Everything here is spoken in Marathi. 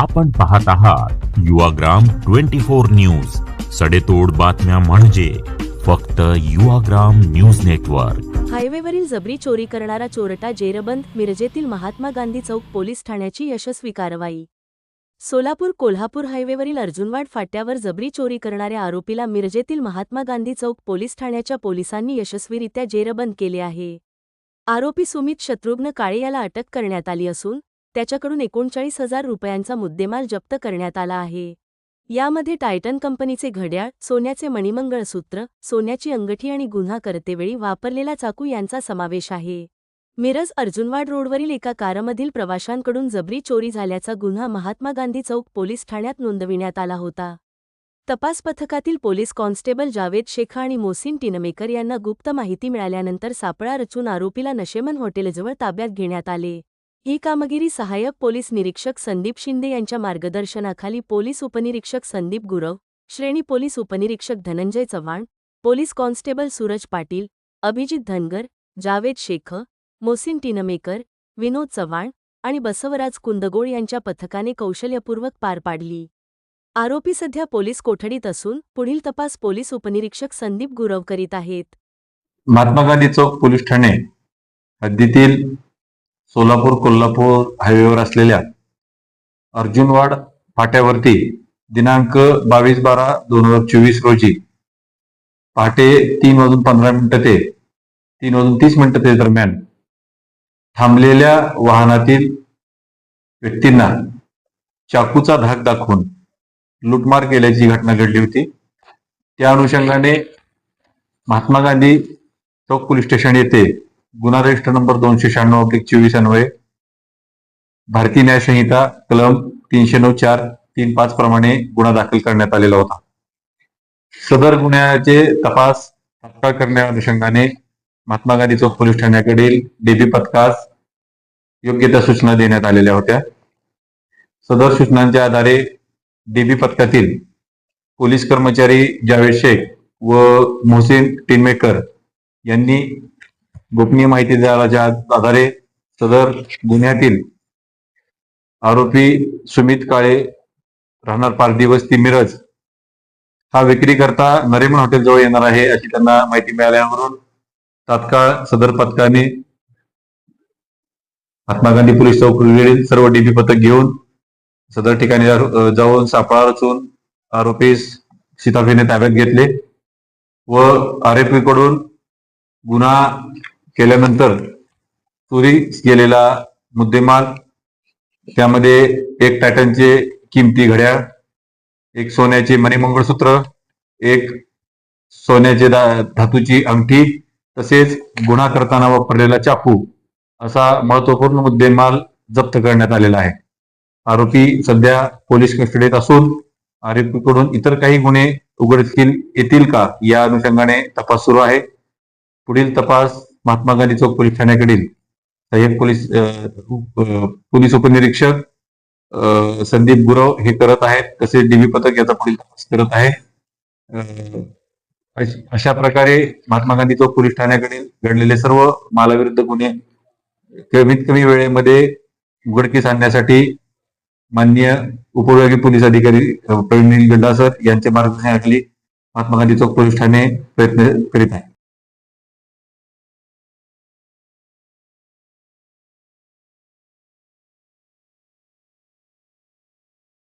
आपण पाहत आहात युवाग्राम ट्वेंटी फोर न्यूज. सडेतोड बातम्या म्हणजे फक्त युवाग्राम न्यूज नेटवर्क. हायवेवरील जबरी चोरी करणारा चोरटा जेरबंद मिरजेतील महात्मा गांधी चौक पोलीस ठाण्याची यशस्वी कारवाई. सोलापूर कोल्हापूर हायवेवरील अर्जुनवाड फाट्यावर जबरी चोरी करणाऱ्या आरोपीला मिरजेतील महात्मा गांधी चौक पोलीस ठाण्याच्या पोलिसांनी यशस्वीरित्या जेरबंद केले आहे. आरोपी सुमित शत्रुघ्न काळे याला अटक करण्यात आली असून त्याच्याकडून एकोणचाळीस हजार रुपयांचा मुद्देमाल जप्त करण्यात आला आहे. यामध्ये टायटन कंपनीचे घड्याळ सोन्याचे मणिमंगळसूत्र सोन्याची अंगठी आणि गुन्हा करतेवेळी वापरलेला चाकू यांचा समावेश आहे. मिरज अर्जुनवाड रोडवरील एका कारमधील प्रवाशांकडून जबरी चोरी झाल्याचा गुन्हा महात्मा गांधी चौक पोलीस ठाण्यात नोंदविण्यात आला होता. तपास पथकातील पोलीस कॉन्स्टेबल जावेद शेखा आणि मोसिन टिनमेकर यांना गुप्त माहिती मिळाल्यानंतर सापळा रचून आरोपीला नशेमन हॉटेलजवळ ताब्यात घेण्यात आले. ही कामगिरी सहाय्यक पोलीस निरीक्षक संदीप शिंदे यांच्या मार्गदर्शनाखाली पोलीस उपनिरीक्षक संदीप गुरव श्रेणी पोलीस उपनिरीक्षक धनंजय चव्हाण पोलीस कॉन्स्टेबल सूरज पाटील अभिजित धनगर जावेद शेख मोसिन टिनमेकर विनोद चव्हाण आणि बसवराज कुंदगोळ यांच्या पथकाने कौशल्यपूर्वक पार पाडली. आरोपी सध्या पोलीस कोठडीत असून पुढील तपास पोलीस उपनिरीक्षक संदीप गुरव करीत आहेत. महात्मा गांधी चौक पोलीस ठाणे हद्दीतील सोलापूर कोल्हापूर हायवेवर असलेल्या अर्जुनवाड फाट्यावरती दिनांक बावीस बारा दोन हजार चोवीस रोजी पहाटे तीन वाजून पंधरा मिनिटं ते तीन वाजून तीस मिनिटं ते दरम्यान थांबलेल्या वाहनातील व्यक्तींना चाकूचा धाक दाखवून लुटमार केल्याची घटना घडली होती. त्या अनुषंगाने महात्मा गांधी चौक पोलीस स्टेशन येथे गुन्हा रजिस्टर नंबर दोनशे शहाण्णव अब्लिक चोवीस अन्वये. भारतीय न्याय संहिता कलम तीनशे नऊ चार तीन पाच प्रमाणे गुन्हा दाखल करण्यात आलेला होता. सदर गुन्ह्याचे तपास तात्काळ करण्या अनुषंगाने महात्मा गांधी चौक पोलीस ठाण्याकडील डीबी पथकास योग्य त्या सूचना देण्यात आलेल्या होत्या. सदर सूचनांच्या आधारे डीबी पथकातील पोलीस कर्मचारी जावेद शेख व मोहसिन टिनमेकर यांनी गोपनीय माहिती द्यायच्या आधारे सदर गुन्ह्यातील आरोपी सुमित काळे राहणार पारधी वस्ती मिरज. हा विक्री करता नरेमन हॉटेल जवळ येणार आहे अशी त्यांना माहिती मिळाल्यावरून तात्काळ सदर पथकाने महात्मा गांधी पोलीस चौकीवरील सर्व डीबी पथक घेऊन सदर ठिकाणी जाऊन सापळा रचून आरोपीस सीताफीने ताब्यात घेतले व आरोपीकडून गुन्हा केल्यानंतर चोरी गेलेला मुद्देमाल त्यामध्ये एक टायटनचे किमती घड्याळ एक सोन्याचे मणिमंगळसूत्र एक सोन्याचे धातूची अंगठी तसेच गुन्हा करताना वापरलेला चाकू असा महत्त्वपूर्ण मुद्देमाल जप्त करण्यात आलेला आहे. आरोपी सध्या पोलीस कस्टडीत असून आरोपीकडून इतर काही गुन्हे उघडतील येतील का या अनुषंगाने तपास सुरू आहे. पुढील तपास महात्मा गांधी चौक पोलीस ठाण्याकडील सहाय्यक पोलीस पोलीस उपनिरीक्षक संदीप गुरव हे करत आहेत. तसेच डीबी पथक याचा पुढील तपास करत आहे. अशा प्रकारे महात्मा गांधी चौक पोलीस ठाण्याकडील घडलेले सर्व मालाविरुद्ध गुन्हे कमीत कमी वेळेमध्ये उघडकीस आणण्यासाठी माननीय उपविभागीय पोलीस अधिकारी प्रवीण गंडा सर यांच्या मार्गदर्शनाखाली महात्मा गांधी चौक पोलीस ठाणे प्रयत्न करीत आहे.